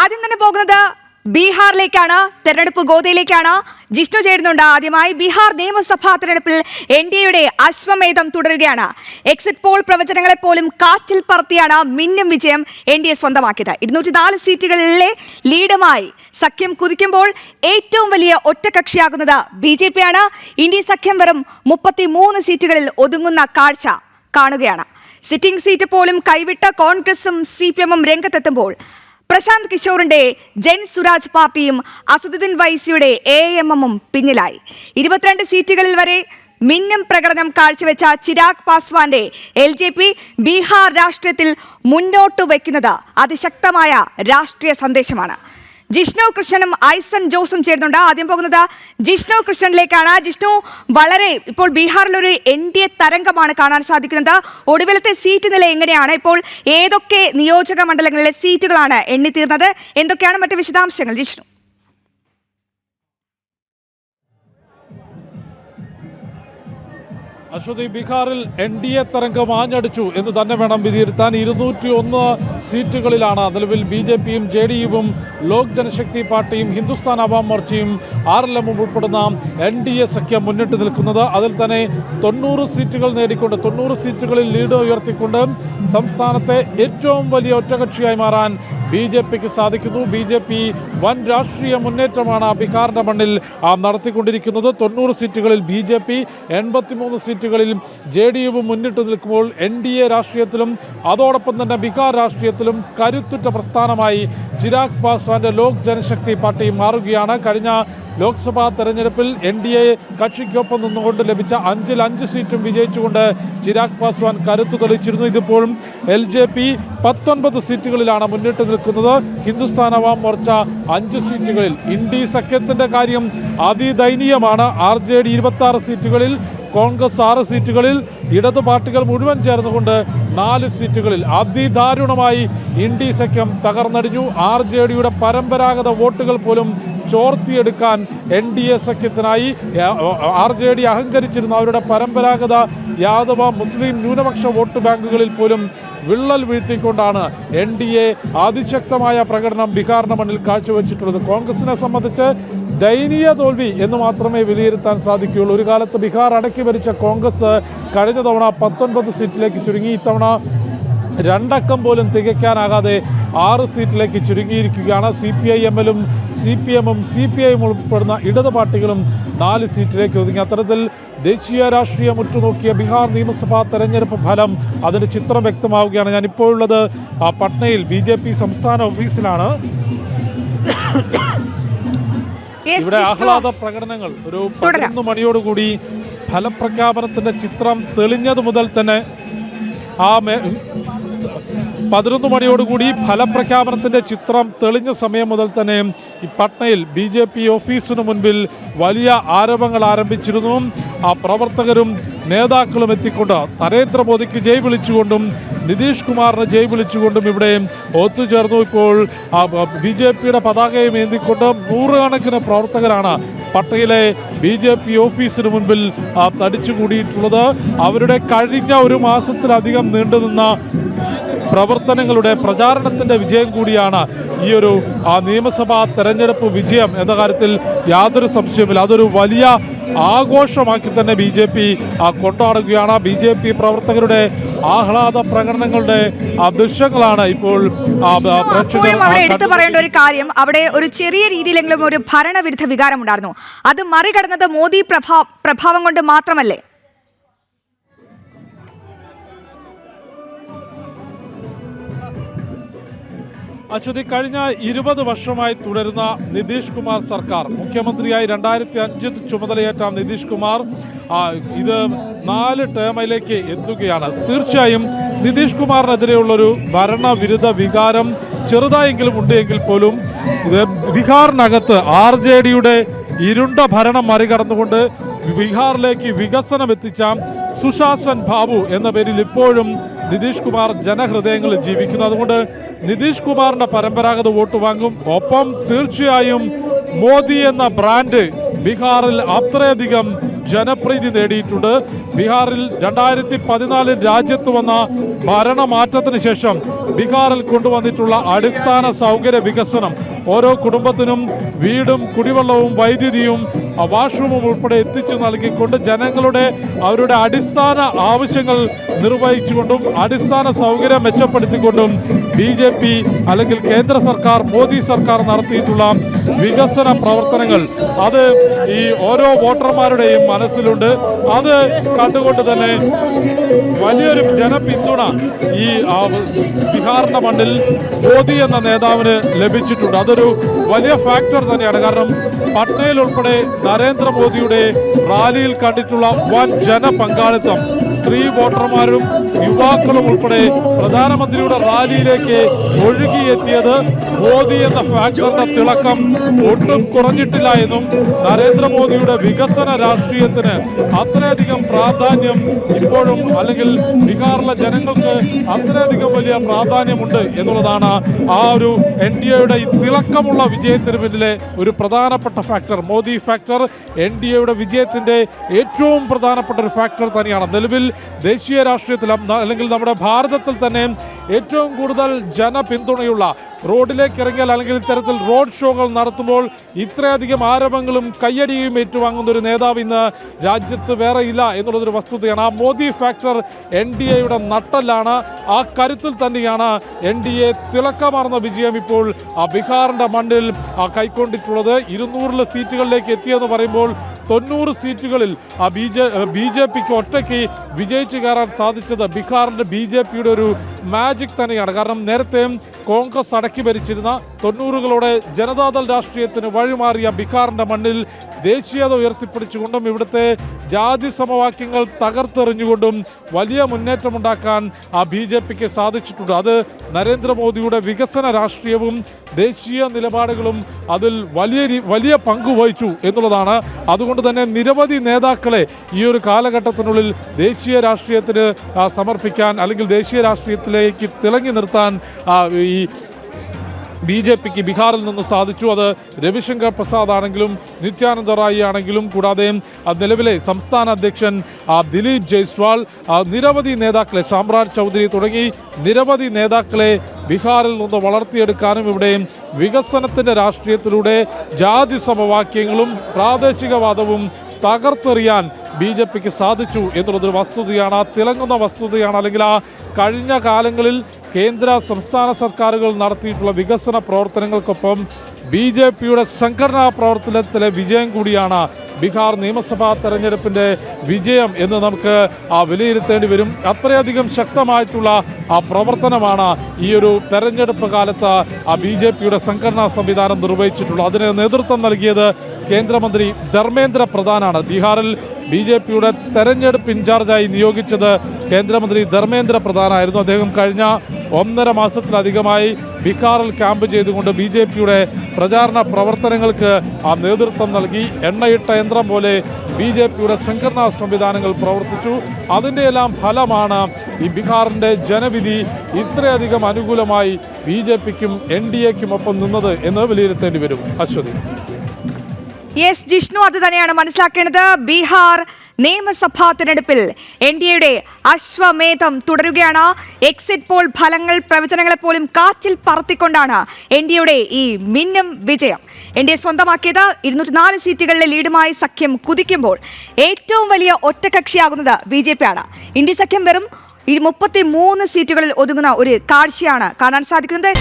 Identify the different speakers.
Speaker 1: ആദ്യം തന്നെ പോകുന്നത് ബീഹാറിലേക്കാണ് തെരഞ്ഞെടുപ്പ് ഗോതയിലേക്കാണ്. ജിഷ്ണു ചേരുന്നുണ്ട് ആദ്യമായി. ബീഹാർ നിയമസഭാ തെരഞ്ഞെടുപ്പിൽ എൻ ഡി എയുടെ അശ്വമേധം തുടരുകയാണ്. എക്സിറ്റ് പോൾ പ്രവചനങ്ങളെ പോലും കാറ്റിൽ പറത്തിയാണ് മിന്നും വിജയം എൻ ഡി എ സ്വന്തമാക്കിയത്. ഇരുന്നൂറ്റി നാല് സീറ്റുകളിലെ ലീഡുമായി സഖ്യം കുതിക്കുമ്പോൾ ഏറ്റവും വലിയ ഒറ്റകക്ഷിയാകുന്നത് ബി ജെ ആണ്. ഇന്ത്യ സഖ്യം വെറും മുപ്പത്തി മൂന്ന് സീറ്റുകളിൽ ഒതുങ്ങുന്ന കാഴ്ച കാണുകയാണ്. സിറ്റിംഗ് സീറ്റ് പോലും കൈവിട്ട കോൺഗ്രസും സി പി എമ്മും രംഗത്തെത്തുമ്പോൾ പ്രശാന്ത് കിഷോറിന്റെ ജൻ സുരാജ് പാർട്ടിയും അസദുദ്ദീൻ വൈസിയുടെ എ എം എമ്മും പിന്നിലായി. ഇരുപത്തിരണ്ട് സീറ്റുകളിൽ വരെ മിന്നും പ്രകടനം കാഴ്ചവെച്ച ചിരാഗ് പാസ്വാന്റെ എൽ ജെ പി ബീഹാർ രാഷ്ട്രീയത്തിൽ മുന്നോട്ട് വയ്ക്കുന്നത് അതിശക്തമായ രാഷ്ട്രീയ സന്ദേശമാണ്. ജിഷ്ണു കൃഷ്ണനും ഐസൺ ജോസും ചേരുന്നുണ്ട്. ആദ്യം പോകുന്നത് ജിഷ്ണു കൃഷ്ണനിലേക്കാണ്. ജിഷ്ണു വളരെ ഇപ്പോൾ ബീഹാറിൽ ഒരു എൻ ഡി എ തരംഗമാണ് കാണാൻ സാധിക്കുന്നത്. ഒടുവിലത്തെ സീറ്റ് നില എങ്ങനെയാണ്? ഇപ്പോൾ ഏതൊക്കെ നിയോജക മണ്ഡലങ്ങളിലെ സീറ്റുകളാണ് എണ്ണിത്തീർന്നത്? എന്തൊക്കെയാണ് മറ്റു വിശദാംശങ്ങൾ? ജിഷ്ണു.
Speaker 2: അശ്വതി ബീഹാറിൽ എൻ ഡി എ തരംഗം ആഞ്ഞടിച്ചു എന്ന് തന്നെ വേണം വിലയിരുത്താൻ. ഇരുന്നൂറ്റി ഒന്ന് സീറ്റുകളിലാണ് നിലവിൽ ബി ജെ പിയും ജെ ഡി യുവും ലോക് ജനശക്തി പാർട്ടിയും ഹിന്ദുസ്ഥാൻ അവാം മോർച്ചയും ആർ എൽ എമ്മും ഉൾപ്പെടുന്ന എൻ ഡി എ സഖ്യം മുന്നിട്ട് നിൽക്കുന്നത്. അതിൽ തന്നെ തൊണ്ണൂറ് സീറ്റുകൾ നേടിക്കൊണ്ട് തൊണ്ണൂറ് സീറ്റുകളിൽ ലീഡ് ഉയർത്തിക്കൊണ്ട് സംസ്ഥാനത്തെ ഏറ്റവും വലിയ ഒറ്റകക്ഷിയായി മാറാൻ ബി ജെ പിക്ക് സാധിക്കുന്നു. ബി ജെ പി വൻ രാഷ്ട്രീയ മുന്നേറ്റമാണ് ബീഹാറിന്റെ മണ്ണിൽ നടത്തിക്കൊണ്ടിരിക്കുന്നത്. തൊണ്ണൂറ് സീറ്റുകളിൽ ബി ജെ പി എൺപത്തിമൂന്ന് സീറ്റുകളിൽ ജെ ഡി യുവും മുന്നിട്ട് നിൽക്കുമ്പോൾ എൻ ഡി എ രാഷ്ട്രീയത്തിലും അതോടൊപ്പം തന്നെ ബീഹാർ രാഷ്ട്രീയത്തിലും കരുത്തുറ്റ പ്രസ്ഥാനമായി ചിരാഗ് പാസ്വാന്റെ ലോക് ജനശക്തി പാർട്ടി മാറുകയാണ്. കഴിഞ്ഞ ലോക്സഭാ തെരഞ്ഞെടുപ്പിൽ എൻ ഡി എ കക്ഷിക്കൊപ്പം നിന്നുകൊണ്ട് ലഭിച്ച അഞ്ചിൽ അഞ്ച് സീറ്റും വിജയിച്ചുകൊണ്ട് ചിരാഗ് പാസ്വാൻ കരുത്തു തെളിയിച്ചിരുന്നു ഇതിപ്പോഴും എൽ ജെ പി പത്തൊൻപത് സീറ്റുകളിലാണ് മുന്നിട്ട് നിൽക്കുന്നത്. ഹിന്ദുസ്ഥാൻ അവാം മോർച്ച അഞ്ച് സീറ്റുകളിൽ. ഇന്ത്യ സഖ്യത്തിന്റെ കാര്യം അതിദയനീയമാണ്. ആർ ജെ ഡി ഇരുപത്തി സീറ്റുകളിൽ കോൺഗ്രസ് ആറ് സീറ്റുകളിൽ. ഇടതു പാർട്ടികൾ മുഴുവൻ ചേർന്നുകൊണ്ട് നാല് സീറ്റുകളിൽ അതിദാരുണമായി ഇൻഡി സഖ്യം തകർന്നടിഞ്ഞു. ആർ ജെ ഡിയുടെ പരമ്പരാഗത വോട്ടുകൾ പോലും ചോർത്തിയെടുക്കാൻ എൻ ഡി എ സഖ്യത്തിനായി ആർ ജെ ഡി അഹങ്കരിച്ചിരുന്ന അവരുടെ പരമ്പരാഗത യാദവ മുസ്ലിം ന്യൂനപക്ഷ വോട്ട് ബാങ്കുകളിൽ പോലും വിള്ളൽ വീഴ്ത്തിക്കൊണ്ടാണ് എൻ ഡി എ അതിശക്തമായ പ്രകടനം ബീഹാറിന്റെ മണ്ണിൽ കാഴ്ചവെച്ചിട്ടുള്ളത്. കോൺഗ്രസിനെ സംബന്ധിച്ച് ദയനീയ തോൽവി എന്ന് മാത്രമേ വിലയിരുത്താൻ സാധിക്കുകയുള്ളൂ. ഒരു കാലത്ത് ബീഹാർ അടക്കി ഭരിച്ച കോൺഗ്രസ് കഴിഞ്ഞ തവണ പത്തൊൻപത് സീറ്റിലേക്ക് ചുരുങ്ങി. ഇത്തവണ രണ്ടക്കം പോലും തികയ്ക്കാനാകാതെ ആറ് സീറ്റിലേക്ക് ചുരുങ്ങിയിരിക്കുകയാണ്. സി പി ഐ എമ്മിലും സി പി എമ്മും സി പി ഐയും ഉൾപ്പെടുന്ന ഇടത് പാർട്ടികളും നാല് സീറ്റിലേക്ക് ഒതുങ്ങി. അത്തരത്തിൽ ദേശീയ രാഷ്ട്രീയം ഉറ്റുനോക്കിയ ബീഹാർ നിയമസഭാ തെരഞ്ഞെടുപ്പ് ഫലം അതിന്റെ ചിത്രം വ്യക്തമാവുകയാണ്. ഞാനിപ്പോഴുള്ളത് പട്നയിൽ ബി ജെ പി സംസ്ഥാന ഓഫീസിലാണ്. ഇവിടെ
Speaker 1: ജിഷ്ണു.
Speaker 2: ആഹ്ലാദ പ്രകടനങ്ങൾ ഒരു. പതിനൊന്ന് മണിയോടുകൂടി ഫലപ്രഖ്യാപനത്തിന്റെ ചിത്രം തെളിഞ്ഞത് മുതൽ തന്നെ ആ പതിനൊന്ന് മണിയോടുകൂടി ഫലപ്രഖ്യാപനത്തിന്റെ ചിത്രം തെളിഞ്ഞ സമയം മുതൽ തന്നെ ഈ പട്നയിൽ ബി ജെ പി ഓഫീസിന് മുൻപിൽ വലിയ ആരോപണങ്ങൾ ആരംഭിച്ചിരുന്നു ആ പ്രവർത്തകരും നേതാക്കളും എത്തിക്കൊണ്ട് നരേന്ദ്രമോദിക്ക് ജയ് വിളിച്ചുകൊണ്ടും നിതീഷ് കുമാറിന് ജയ് വിളിച്ചുകൊണ്ടും ഇവിടെ ഒത്തുചേർന്നു. ഇപ്പോൾ ബി ജെ പിയുടെ പതാകയും ഏന്തിക്കൊണ്ട് നൂറുകണക്കിന് പ്രവർത്തകരാണ് പട്ടയിലെ ബി ജെ പി ഓഫീസിന് മുൻപിൽ തടിച്ചുകൂടിയിട്ടുള്ളത്. അവരുടെ കഴിഞ്ഞ ഒരു മാസത്തിലധികം നീണ്ടുനിന്ന പ്രവർത്തനങ്ങളുടെ പ്രചാരണത്തിന്റെ വിജയം കൂടിയാണ് ഈ ഒരു നിയമസഭാ തെരഞ്ഞെടുപ്പ് വിജയം എന്ന കാര്യത്തിൽ യാതൊരു സംശയമില്ല അതൊരു വലിയ ആഘോഷമാക്കി തന്നെ ബി ജെ പി കൊണ്ടാടുകയാണ് ബി ജെ പി പ്രവർത്തകരുടെ ആഹ്ലാദ പ്രകടനങ്ങളുടെ ദൃശ്യങ്ങളാണ് ഇപ്പോൾ
Speaker 1: അവിടെ എടുത്തു പറയേണ്ട ഒരു കാര്യം അവിടെ ഒരു ചെറിയ രീതിയിലെങ്കിലും ഒരു ഭരണവിരുദ്ധ വികാരം ഉണ്ടായിരുന്നു അത് മറികടന്നത് മോദി പ്രഭാ പ്രഭാവം കൊണ്ട് മാത്രമല്ലേ?
Speaker 2: അശ്വതി കഴിഞ്ഞ ഇരുപത് വർഷമായി തുടരുന്ന നിതീഷ് കുമാർ സർക്കാർ. മുഖ്യമന്ത്രിയായി രണ്ടായിരത്തി അഞ്ചിൽ ചുമതലയേറ്റ നിതീഷ് കുമാർ ഇത് നാല് ടേമിലേക്ക് എത്തുകയാണ്. തീർച്ചയായും നിതീഷ് കുമാറിനെതിരെയുള്ളൊരു ഭരണവിരുദ്ധ വികാരം ചെറുതായെങ്കിലും ഉണ്ട് എങ്കിൽ പോലും ബീഹാറിനകത്ത് ആർ ജെ ഡിയുടെ ഇരുണ്ട ഭരണം മറികടന്നുകൊണ്ട് ബീഹാറിലേക്ക് വികസനം എത്തിച്ച സുശാസൻ ബാബു എന്ന പേരിൽ ഇപ്പോഴും നിതീഷ് കുമാർ ജനഹൃദയങ്ങളിൽ ജീവിക്കുന്നു. അതുകൊണ്ട് നിതീഷ് കുമാറിന്റെ പരമ്പരാഗത വോട്ട് വാങ്ങും. ഒപ്പം തീർച്ചയായും മോദി എന്ന ബ്രാൻഡ് ബീഹാറിൽ അത്രയധികം ജനപ്രീതി നേടിയിട്ടുണ്ട്. ബീഹാറിൽ രണ്ടായിരത്തി പതിനാലിൽ രാജ്യത്ത് വന്ന ഭരണമാറ്റത്തിന് ശേഷം ബീഹാറിൽ കൊണ്ടുവന്നിട്ടുള്ള അടിസ്ഥാന സൗകര്യ വികസനം ഓരോ കുടുംബത്തിനും വീടും കുടിവെള്ളവും വൈദ്യുതിയും വാഷ്റൂമും ഉൾപ്പെടെ എത്തിച്ചു നൽകിക്കൊണ്ട് ജനങ്ങളുടെ അവരുടെ അടിസ്ഥാന ആവശ്യങ്ങൾ നിർവഹിച്ചുകൊണ്ടും അടിസ്ഥാന സൗകര്യം മെച്ചപ്പെടുത്തിക്കൊണ്ടും ബി ജെ പി അല്ലെങ്കിൽ കേന്ദ്ര സർക്കാർ മോദി സർക്കാർ നടത്തിയിട്ടുള്ള വികസന പ്രവർത്തനങ്ങൾ. അത് ഈ ഓരോ വോട്ടർമാരുടെയും മനസ്സിലുണ്ട്. അത് കണ്ടുകൊണ്ട് തന്നെ വലിയൊരു ജനപിന്തുണ ഈ ബീഹാറിന്റെ മണ്ണിൽ മോദി എന്ന നേതാവിന് ലഭിച്ചിട്ടുണ്ട്. അതൊരു വലിയ ഫാക്ടർ തന്നെയാണ്. കാരണം പട്നയിൽ ഉൾപ്പെടെ നരേന്ദ്രമോദിയുടെ റാലിയിൽ കണ്ടിട്ടുള്ള വൻ ജനപങ്കാളിത്തം. സ്ത്രീ വോട്ടർമാരും യുവാക്കളും ഉൾപ്പെടെ പ്രധാനമന്ത്രിയുടെ റാലിയിലേക്ക് ഒഴുകിയെത്തിയത് മോദി എന്ന ഫാക്ടറിന്റെ തിളക്കം ഒട്ടും കുറഞ്ഞിട്ടില്ല എന്നും നരേന്ദ്രമോദിയുടെ വികസന രാഷ്ട്രീയത്തിന് അത്രയധികം പ്രാധാന്യം ഇപ്പോഴും അല്ലെങ്കിൽ ബീഹാറിലെ ജനങ്ങൾക്ക് അത്രയധികം വലിയ പ്രാധാന്യമുണ്ട് എന്നുള്ളതാണ് ആ ഒരു എൻ ഡി എയുടെ ഈ തിളക്കമുള്ള വിജയത്തിന് പിന്നിലെ ഒരു പ്രധാനപ്പെട്ട factor Modi factor N D എയുടെ വിജയത്തിന്റെ ഏറ്റവും പ്രധാനപ്പെട്ട ഒരു ഫാക്ടർ തന്നെയാണ്. നിലവിൽ ദേശീയ രാഷ്ട്രീയത്തിൽ അല്ലെങ്കിൽ നമ്മുടെ ഭാരതത്തിൽ തന്നെ ഏറ്റവും കൂടുതൽ ജനപിന്തുണയുള്ള റോഡിലേക്ക് ഇറങ്ങിയാൽ അല്ലെങ്കിൽ ഇത്തരത്തിൽ റോഡ് ഷോകൾ നടത്തുമ്പോൾ ഇത്രയധികം ആരവങ്ങളും കയ്യടിയും ഏറ്റുവാങ്ങുന്ന ഒരു നേതാവ് ഇന്ന് രാജ്യത്ത് വേറെ ഇല്ല എന്നുള്ളതൊരു വസ്തുതയാണ്. ആ മോദി ഫാക്ടർ എൻ ഡി എയുടെ നട്ടല്ലാണ്. ആ കരുത്തിൽ തന്നെയാണ് എൻ ഡി എ തിളക്കമാർന്ന വിജയം ഇപ്പോൾ ആ ബീഹാറിന്റെ മണ്ണിൽ ആ കൈക്കൊണ്ടിട്ടുള്ളത്. ഇരുന്നൂറിൽ സീറ്റുകളിലേക്ക് എത്തിയെന്ന് പറയുമ്പോൾ തൊണ്ണൂറ് സീറ്റുകളിൽ ആ ബി ജെ ബി ജെ പിക്ക് ഒറ്റയ്ക്ക് വിജയിച്ചു കയറാൻ സാധിച്ചത് ബീഹാറിന്റെ ബി ജെ പിയുടെ ഒരു മാജിക് തന്നെയാണ്. കാരണം നേരത്തെ കോൺഗ്രസ് അടക്കി ഭരിച്ചിരുന്ന തൊണ്ണൂറുകളോടെ ജനതാദൾ രാഷ്ട്രീയത്തിന് വഴിമാറിയ ബീഹാറിന്റെ മണ്ണിൽ ദേശീയത ഉയർത്തിപ്പിടിച്ചുകൊണ്ടും ഇവിടുത്തെ ജാതി സമവാക്യങ്ങൾ തകർത്തെറിഞ്ഞുകൊണ്ടും വലിയ മുന്നേറ്റമുണ്ടാക്കാൻ ആ ബി ജെ പിക്ക് സാധിച്ചിട്ടുണ്ട്. അത് നരേന്ദ്രമോദിയുടെ വികസന രാഷ്ട്രീയവും ദേശീയ നിലപാടുകളും അതിൽ വലിയ വലിയ പങ്ക് വഹിച്ചു എന്നുള്ളതാണ്. അതുകൊണ്ട് തന്നെ നിരവധി നേതാക്കളെ ഈ ഒരു കാലഘട്ടത്തിനുള്ളിൽ ദേശീയ രാഷ്ട്രീയത്തിന് സമർപ്പിക്കാൻ അല്ലെങ്കിൽ ദേശീയ രാഷ്ട്രീയത്തിലേക്ക് തിളങ്ങി നിർത്താൻ ഈ ബി ജെ പിക്ക് ബീഹാറിൽ നിന്ന് സാധിച്ചു. അത് രവിശങ്കർ പ്രസാദ് ആണെങ്കിലും നിത്യാനന്ദ റായി ആണെങ്കിലും കൂടാതെ നിലവിലെ സംസ്ഥാന അധ്യക്ഷൻ ദിലീപ് ജയ്സ്വാൾ നിരവധി നേതാക്കളെ സാമ്രാജ് ചൗധരി തുടങ്ങി നിരവധി നേതാക്കളെ ബീഹാറിൽ നിന്ന് വളർത്തിയെടുക്കാനും ഇവിടെ വികസനത്തിന്റെ രാഷ്ട്രീയത്തിലൂടെ ജാതി സമവാക്യങ്ങളും പ്രാദേശികവാദവും തകർത്തെറിയാൻ ബി ജെ പിക്ക് സാധിച്ചു എന്നുള്ളതൊരു വസ്തുതയാണ് ആ തിളങ്ങുന്ന വസ്തുതയാണ്. അല്ലെങ്കിൽ ആ കഴിഞ്ഞ കാലങ്ങളിൽ കേന്ദ്ര സംസ്ഥാന സർക്കാരുകൾ നടത്തിയിട്ടുള്ള വികസന പ്രവർത്തനങ്ങൾക്കൊപ്പം ബി ജെ പിയുടെ സംഘടനാ പ്രവർത്തനത്തിലെ വിജയം കൂടിയാണ് ബീഹാർ നിയമസഭാ തെരഞ്ഞെടുപ്പിന്റെ വിജയം എന്ന് നമുക്ക് ആ വിലയിരുത്തേണ്ടി വരും. അത്രയധികം ശക്തമായിട്ടുള്ള ആ പ്രവർത്തനമാണ് ഈ ഒരു തെരഞ്ഞെടുപ്പ് കാലത്ത് ആ ബി ജെ പിയുടെ സംഘടനാ സംവിധാനം നിർവഹിച്ചിട്ടുള്ളത്. അതിന് നേതൃത്വം നൽകിയത് കേന്ദ്രമന്ത്രി ധർമ്മേന്ദ്ര പ്രധാനാണ്. ബീഹാറിൽ ബി ജെ പിയുടെ തെരഞ്ഞെടുപ്പ് ഇൻചാർജായി നിയോഗിച്ചത് കേന്ദ്രമന്ത്രി ധർമ്മേന്ദ്ര പ്രധാനായിരുന്നു. അദ്ദേഹം കഴിഞ്ഞ ഒന്നര മാസത്തിലധികമായി ബിഹാറിൽ ക്യാമ്പ് ചെയ്തുകൊണ്ട് ബി ജെ പിയുടെ പ്രചാരണ പ്രവർത്തനങ്ങൾക്ക് ആ നേതൃത്വം നൽകി. എണ്ണയിട്ട യന്ത്രം പോലെ ബി ജെ പിയുടെ സംഘടനാ സംവിധാനങ്ങൾ പ്രവർത്തിച്ചു. അതിന്റെയെല്ലാം ഫലമാണ് ഈ ബീഹാറിന്റെ ജനവിധി ഇത്രയധികം അനുകൂലമായി ബി ജെ പിക്കും എൻ ഡി എക്കും ഒപ്പം നിന്നത് എന്ന് വിലയിരുത്തേണ്ടി വരും. അശ്വതി.
Speaker 1: യെസ് ജിഷ്ണു അത് തന്നെയാണ് മനസ്സിലാക്കേണ്ടത്. ബീഹാർ നിയമസഭാ തിരഞ്ഞെടുപ്പിൽ എൻ ഡി എയുടെ അശ്വമേധം തുടരുകയാണ്. എക്സിറ്റ് പോൾ ഫലങ്ങൾ പ്രവചനങ്ങളെ പോലും കാറ്റിൽ പറത്തിക്കൊണ്ടാണ് എൻ ഡി എയുടെ ഈ മിന്നും വിജയം. എൻ ഡി എ സ്വന്തമാക്കിയത് ഇരുന്നൂറ്റി നാല് സീറ്റുകളിലെ ലീഡുമായി സഖ്യം കുതിക്കുമ്പോൾ ഏറ്റവും വലിയ ഒറ്റകക്ഷിയാകുന്നത് ബി ജെ പി ആണ്. ഇന്ത്യ സഖ്യം വെറും മുപ്പത്തി മൂന്ന് സീറ്റുകളിൽ ഒതുങ്ങുന്ന ഒരു കാഴ്ചയാണ് കാണാൻ സാധിക്കുന്നത്.